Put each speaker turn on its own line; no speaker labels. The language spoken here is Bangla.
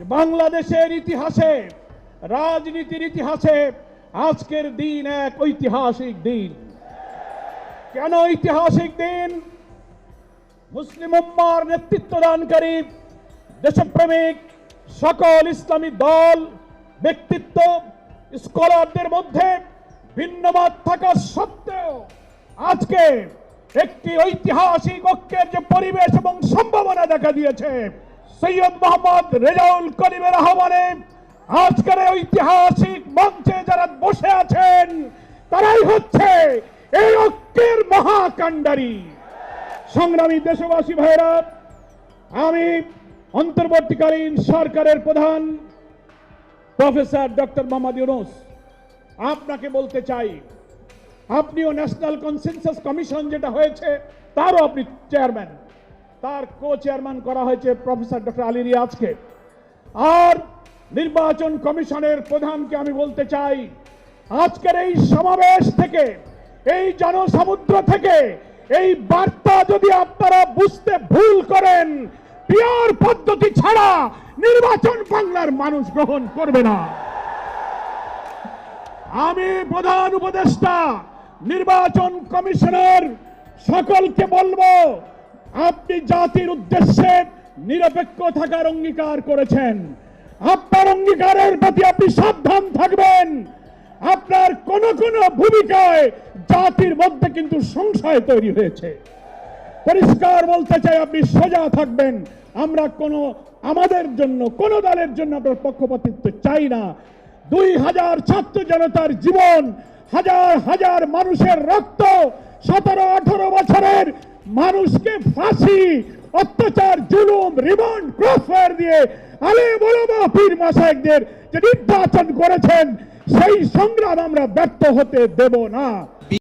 বাংলাদেশের ইতিহাসে, রাজনীতির ইতিহাসে আজকের দিন এক ঐতিহাসিক দিন। কেন ঐতিহাসিক দিন? মুসলিম উম্মার নেতৃত্বদানকারী, দেশপ্রেমিক, সকল ইসলামী দল, ব্যক্তিত্ব, স্কলারদের মধ্যে ভিন্নমত থাকা সত্ত্বেও আজকে একটি ঐতিহাসিক ঐক্যের যে পরিবেশ এবং সম্ভাবনা দেখা দিয়েছে সৈয়দ মোহাম্মদ রেজাউল করিমের আহ্বানে আজকের ঐতিহাসিক মঞ্চে যারা বসে আছেন, তারাই হচ্ছে এই ঐক্যের মহাকাণ্ডারী। সংগ্রামী দেশবাসী ভাইরা, আমি অন্তর্বর্তীকালীন সরকারের প্রধান প্রফেসর ডক্টর মোহাম্মদ ইউনুস। আপনাকে বলতে চাই, আপনিও ন্যাশনাল কনসেনসাস কমিশন যেটা হয়েছে, তারও আপনি চেয়ারম্যান। তার কো চেয়ারম্যান করা হয়েছে প্রফেসর ডক্টর আলী রিয়াজকে। আর নির্বাচন কমিশনের প্রধানকে আমি বলতে চাই, আজকের এই সমাবেশ থেকে, এই জনসমুদ্র থেকে, এই বার্তা যদি আপনারা বুঝতে ভুল করেন, পিওর পদ্ধতি ছাড়া নির্বাচন বাংলার মানুষ গ্রহণ করবে না। আমি প্রধান উপদেষ্টা, নির্বাচন কমিশনার সকলকে বলব আপনি জাতির উদ্দেশ্যে নিরপেক্ষ থাকার অঙ্গীকার করেছেন। আপনার অঙ্গীকারের প্রতি আপনি সাবধান থাকবেন। আপনার কোন কোন ভূমিকায় জাতির মধ্যে কিন্তু সংশয় তৈরি হয়েছে। পরিষ্কার বলতে চাই, আপনি সোজা থাকবেন। আমরা কোনো, আমাদের জন্য, কোন দলের জন্য আপনার পক্ষপাতিত্ব চাই না। দুই হাজার ছাত্র জনতার জীবন, হাজার হাজার মানুষের রক্ত, সতেরো, আঠারো বছরের মানুষকে ফাঁসি, অত্যাচার, জুলুম, রিমান্ড, ক্রসফায়ার দিয়ে আলে বলো পীর মাসায়কদের যে নির্বাচন করেছেন, সেই সংগ্রাম আমরা ব্যর্থ হতে দেব না।